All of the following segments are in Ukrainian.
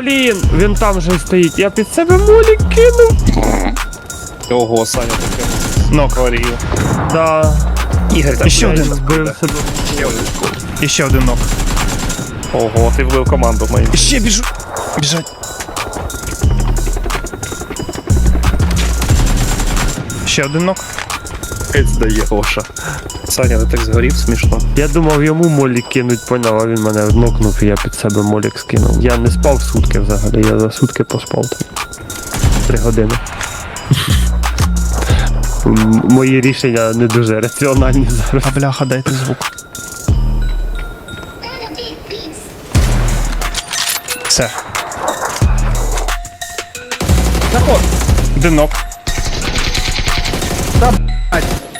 Блін, він там вже стоїть. Я під себе молік кинув. Ого, Саня таке. Нок. Горів. Да. Ігор, так Ще один. збив себе. ще один. І ще один нок. Ого, ти влив команду мою. Ще біжу. Біжать. Ще один нок. Хець дає Гоша. Саня, ти так згорів смішно. Я думав йому молік кинуть, поняв, а він мене нокнув і я під себе молік скинув. Я не спав сутки взагалі, я за сутки поспав там. Три години. М- Мої рішення не дуже раціональні зараз. А бляха, дайте звук. Все. Заход! Один нок.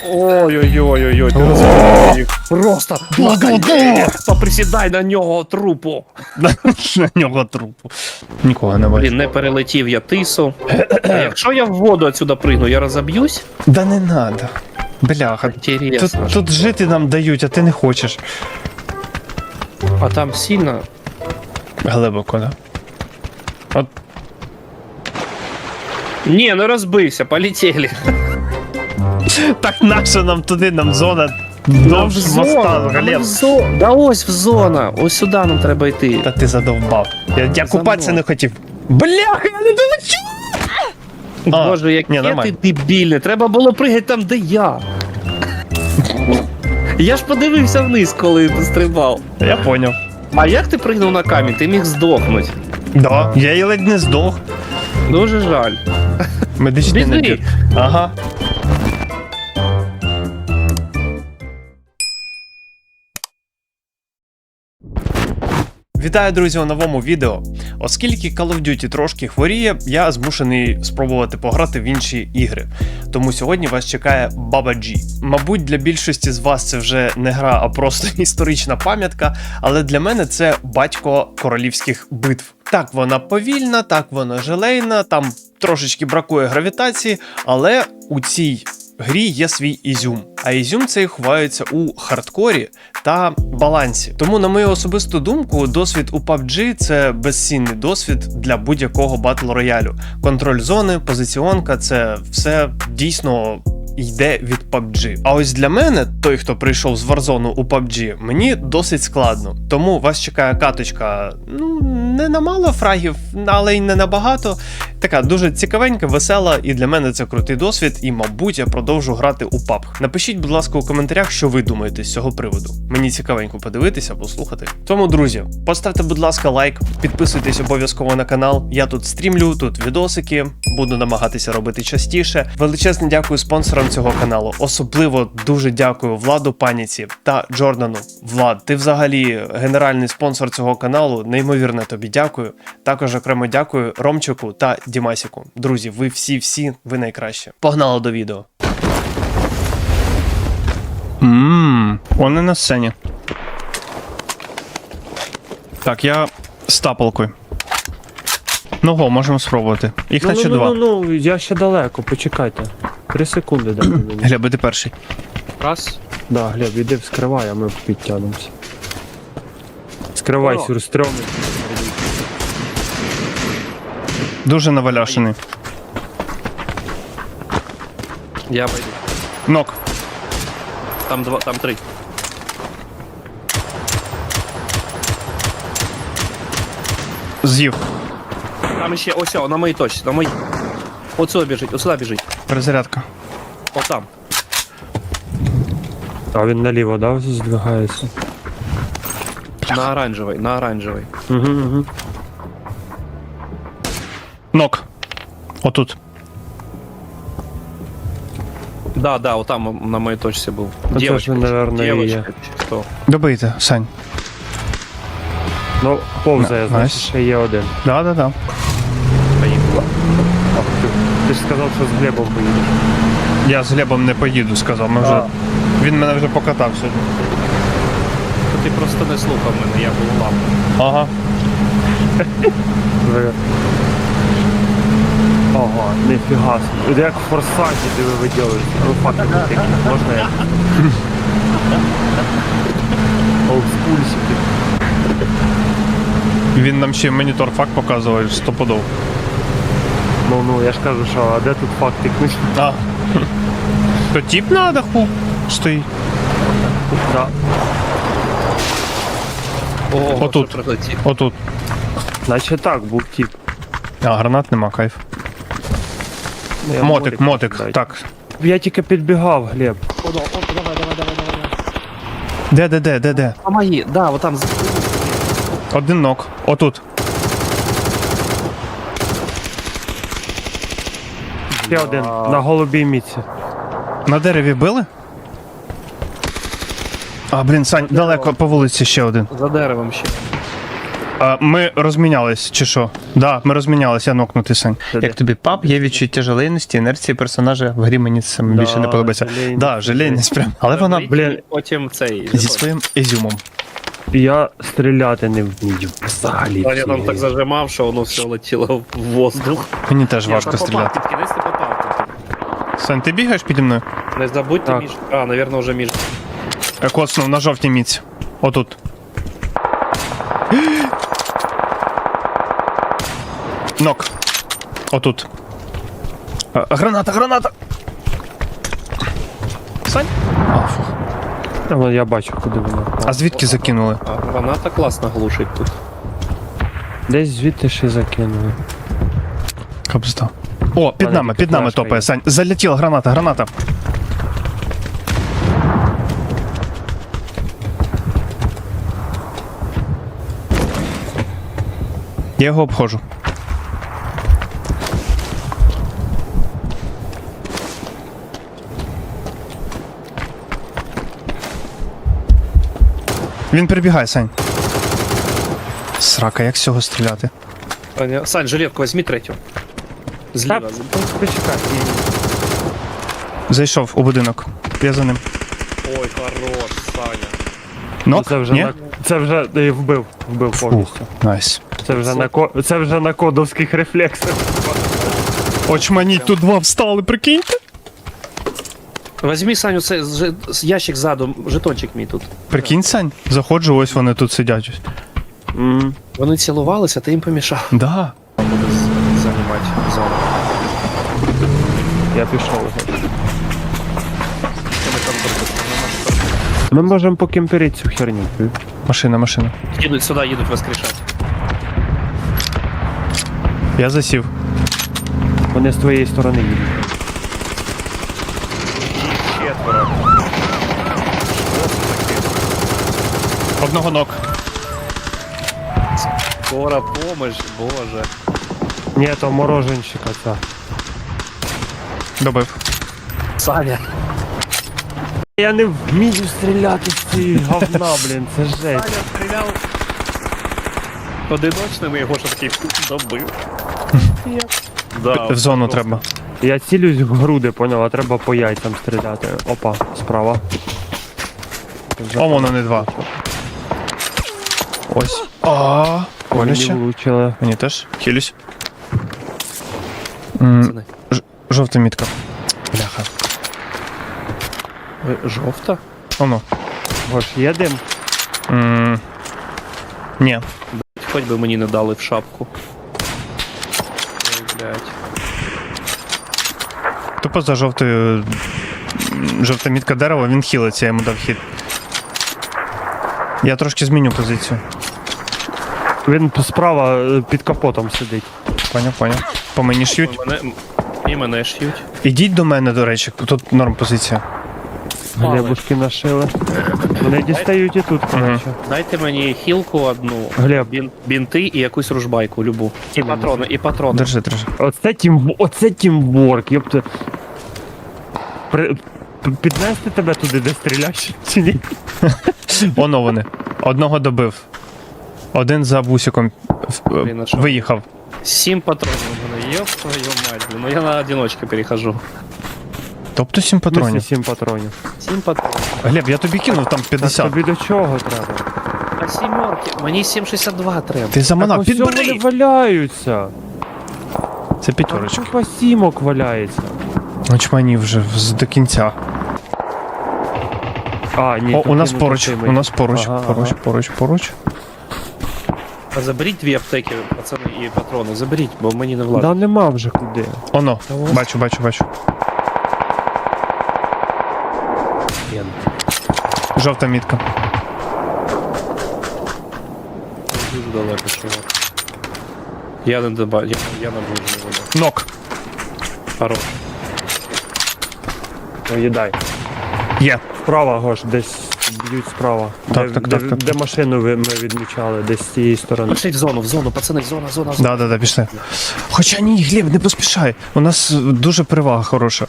Ой-ой-ой-ой, ти розбив їх. Просто поприсідай на нього трупу. На нього трупу. Нікого не бачу. Блін, не перелетів я тису. А якщо я в воду отсюда пригну, я розоб'юсь? Да не надо. Бляха. Тут, Інтересно. тут жити нам дають, а ти не хочеш. А там сильно. Глибоко, да? От Ні, не розбився, полетіли. Так наша нам туди, нам зона Нам довж моста нам Глеб. в зону. Да ось в зона. Ось сюди нам треба йти. Та ти задовбав. Я, я купатися не хотів. Бляха, я не! А, Боже, яке ти дебільне. Треба було пригати там, де я. Я ж подивився вниз, коли ти стрибав. Я поняв. А як ти пригнув на камінь? Ти міг здохнути. Да, я і ледь не здох. Дуже жаль. Медичний набір. Ага. Вітаю, друзі, у новому відео. Оскільки Call of Duty трошки хворіє, я змушений спробувати пограти в інші ігри. Тому сьогодні вас чекає Baba G. Мабуть, для більшості з вас це вже не гра, а просто історична пам'ятка. Але для мене це батько королівських битв. Так, вона повільна, так вона желейна, там трошечки бракує гравітації, але у цій грі є свій ізюм. А ізюм цей ховається у хардкорі та балансі. Тому, на мою особисту думку, досвід у PUBG – це безцінний досвід для будь-якого батл роялю. Контроль зони, позиціонка це все дійсно. Йде від PUBG. А ось для мене, той, хто прийшов з Warzone у PUBG, мені досить складно. Тому вас чекає каточка, ну не на мало фрагів, але й не на багато. Така дуже цікавенька, весела, і для мене це крутий досвід, і, мабуть, я продовжу грати у PUBG. Напишіть, будь ласка, у коментарях, що ви думаєте з цього приводу. Мені цікавенько подивитися, послухати. Тому, друзі, поставте, будь ласка, лайк, підписуйтесь обов'язково на канал. Я тут стрімлю, тут відосики, буду намагатися робити частіше. Величезне дякую спонсорам цього каналу. Особливо дуже дякую Владу Паніці та Джордану. Влад, ти взагалі генеральний спонсор цього каналу. Неймовірно тобі дякую. Також окремо дякую Ромчику та Дімасіку. Друзі, ви всі-всі, ви найкращі. Погнали до відео. Ммм, вони на сцені. Так, я з тапалкою. Ну го, можемо спробувати. Їх Ну, наче ну, два. ну, ну, ну, я ще далеко, почекайте. Три секунди дайте мені. Глеб, ти перший. Раз. Да, Глеб, іди вскривай, а ми підтягнемося. Скривай О. Дуже наваляшений. Я вийду. Нок. Там два, там три. З'їв. Там ще ось, о, на моїй точці, на моїй. От сюди біжить, от сюди біжить. Перезарядка. От там. А він наліво, да, здвигається? На оранжевий, на оранжевий. Угу, угу. Нок. Отут. Да, да, от там на моїй точці був. Ну, це ж, наверно, і є. Дівочка, чи хто? Добийте, Сань. Ну, повзає, На- значить, найс. ще є один. Да, да, да. Поїхали. Ах, ти, ти ж сказав, що з Глебом поїдеш. Я з Глебом не поїду, сказав. Ми вже... А. Він мене вже покатав сьогодні. Ти просто не слухав мене, я був лам. Ага. Ви... Ого, ніфіга собі. Як в форсаті, де ви виділите. Ну, факти такі, можна я? Олдскульщики. Він нам ще монітор факт показував стопудов. Ну ну я ж кажу, що а де тут факти книжки? А. То тип на даху стоїть. Да. О, Отут. Отут. Наче так був тип. А, гранат нема, кайф. Я Мотик, мотик. дай. Так. Я тільки підбігав, Глеб. О, да, о, давай, давай, давай, давай. Де, де, де, де, де? А мої, да, вот там. Один нок. Отут. Ще один на голубій міці. На дереві били? А, блін, Сань, далеко по вулиці ще один. За деревом ще. А, ми розмінялись, чи що? Да, ми розмінялись, я нокнутий. Де-де? Як тобі пап, є відчуття жалейності, інерції персонажа в грі мені це Да, більше не подобається. жалейність. Да, жалейність прям. Але вона, блін, Потім цей. зі своїм ізюмом. Я стріляти не вмію. Взагалі. Я там так зажимав, що воно все летіло в воздух. Мені теж Я важко стріляти. Під кінець не попав. Сань, ти бігаєш піді мною? Не забудьте Так. між. А, навірно, вже між. Я коцнув на жовтій міць. Отут. Нок. Отут. А, граната, граната! Сань? А, фух. Та, Я бачу, куди вона. А звідки закинули? А, граната класно глушить тут. Десь звідти ще закинули. Капзда. О, під Мене нами, тільки під нами флешка топає, є. Сань. Залетіла граната, граната. Я його обходжу. Він прибігає, Сань. Срака, як з цього стріляти? Сань, жилетку возьми третю. Зліва. Та, Почекай. Зайшов у будинок. Я за ним. Ой, хорош, Саня. Нок? Це вже Ні? на це вже е, вбив, вбив повністю. Найс. Це вже на ко це вже на кодовських рефлексах. Очманіть, тут два встали, прикиньте. Возьми, Саню, це ящик ззаду, жетончик мій тут. Прикинь, Сань, заходжу, ось вони тут сидять. М, Вони цілувалися, ти їм помішав. Да. Буде займати зону. Я пішов. Ми можемо покемперити цю херню. Машина, машина. Їдуть сюди, їдуть воскрешати. Я засів. Вони з твоєї сторони їдуть. Одного нок. Скоро помощь, боже. Ні, то мороженщика ця. Добив. Саня. Я не вмію стріляти з цієї говна, блін, це жесть. Саня стріляв одиночними, його ж такий добив. Да, В зону просто. треба. Я цілюсь в груди, поняв, а треба по яйцям стріляти. Опа, справа. О, воно не два. Ось. А, боляче. влучили. Мені теж. Хилюсь. М, Пацани. Жовта мітка. Бляха. Ви Жовта? Оно. Гош, є дим? М, Ні. Хоч би мені не дали в шапку. Ой, блядь. Тупо за жовтою. м, Жовта мітка дерева, він хілиться, я йому дав хід. Я трошки зміню позицію. Він справа е, під капотом сидить. Поняв, поняв. По мені ш'ють. Мене... І мене ш'ють. Ідіть до мене, до речі, тут норм позиція. Глебушки нашили. Вони дістають і тут, коротше. Дайте мені хілку одну, Глеб, бін... бінти і якусь ружбайку, любу. І патрони, і патрони. Держи, держи. оце тім, оце тімворк, йопте. При... п- Піднести тебе туди, де стріляєш, чи ні? Оно вони. Одного добив. Один за бусиком в- Блін, а що? виїхав. Сім патронів у мене. Твою мать, блін. Ну я на одиночки перехожу. Тобто 7 Патронів. Сім патронів. Сім патронів. Глеб, я тобі кинув там Так 50. тобі до чого треба? А сімерки? Мені 7,62 треба. Ти заманав, так ось вони підбери! валяються. Це п'ятерочки. Купа сімок валяється. Очмані вже до кінця. А, ні, О, тут у нас поруч, у нас поруч, Ага, поруч, ага. поруч, поруч. Заберіть дві аптеки, пацани, і патрони. Заберіть, бо мені не влазить. Да нема вже куди. Оно, Та ось. бачу, бачу, бачу. Я Жовта мітка. дуже далеко, чувак. Я не доба... я, я наближений вода. Нок. Хорош. Поїдай. Є. Справа, Гош, десь б'ють справа. Так, де, так, де, так, так. де машину ви, ми відмічали, десь з цієї сторони. Пішли в зону, в зону, пацани, зона, зона, зона. Да, да, да, пішли. Хоча ні, Глеб, не поспішай. У нас дуже перевага хороша.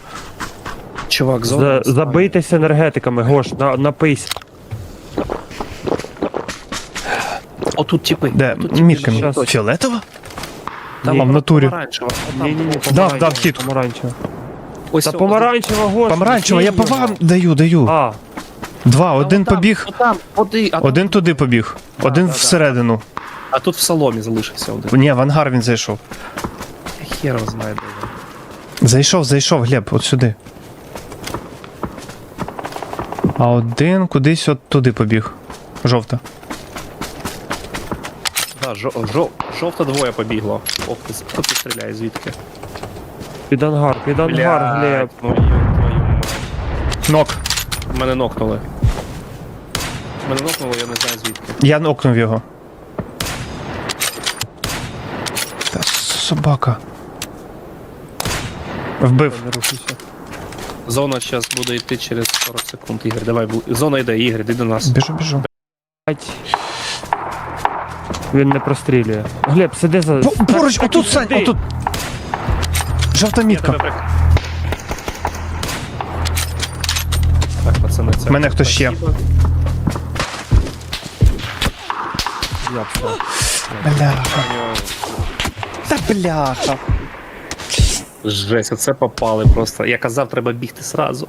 Чувак, зона. За, забийтесь енергетиками, Гош, на, напийся. Отут типи. Де? Отут типи. Мітка. Щас. Фіолетова? Там А, в натурі. помаранчева. Ні, ні, ні, Дав, дав хід. Помаранчева. Ось Та помаранчева, Гош. Помаранчева, я по вам даю, даю. А, Два, один отам, побіг, отам, оди, а, один туди побіг, один да, да. всередину. а тут в соломі залишився один. Ні, в ангар він зайшов. Я хер його знаю, де він. Зайшов, зайшов, Глеб, от сюди. А один кудись от туди побіг. Жовта. Да, жо, жо, жовта двоє побігло. Ох, ти, хто ти стріляє звідки? під ангар, під ангар, Глеб. твою мать. Нок. Мене нокнули. Мене нокнули, я не знаю звідки. Я нокнув його. Та собака. Вбив. Не рухайся. Зона зараз буде йти через 40 секунд. Ігор, давай. бу- Зона йде, Ігор, йди до нас. Біжу, біжу. Він не прострілює. Глеб, сиди за. По- Поруч, так отут, Сань, сиди. отут. Жовта Я мітка. прик- Так, пацани, це. Мене хтось ще. Спасибо. Бляха. Та бляха. Жесть, оце попали просто. Я казав, треба бігти сразу.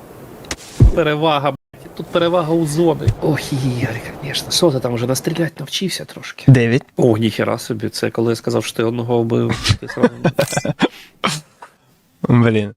Перевага, блядь. Тут перевага у зони. Ох, Ігор, звісно. Що ти там вже настріляти навчився трошки? Дев'ять. О, ніхера собі. Це коли я сказав, що ти одного вбив. Ти сразу... Блін.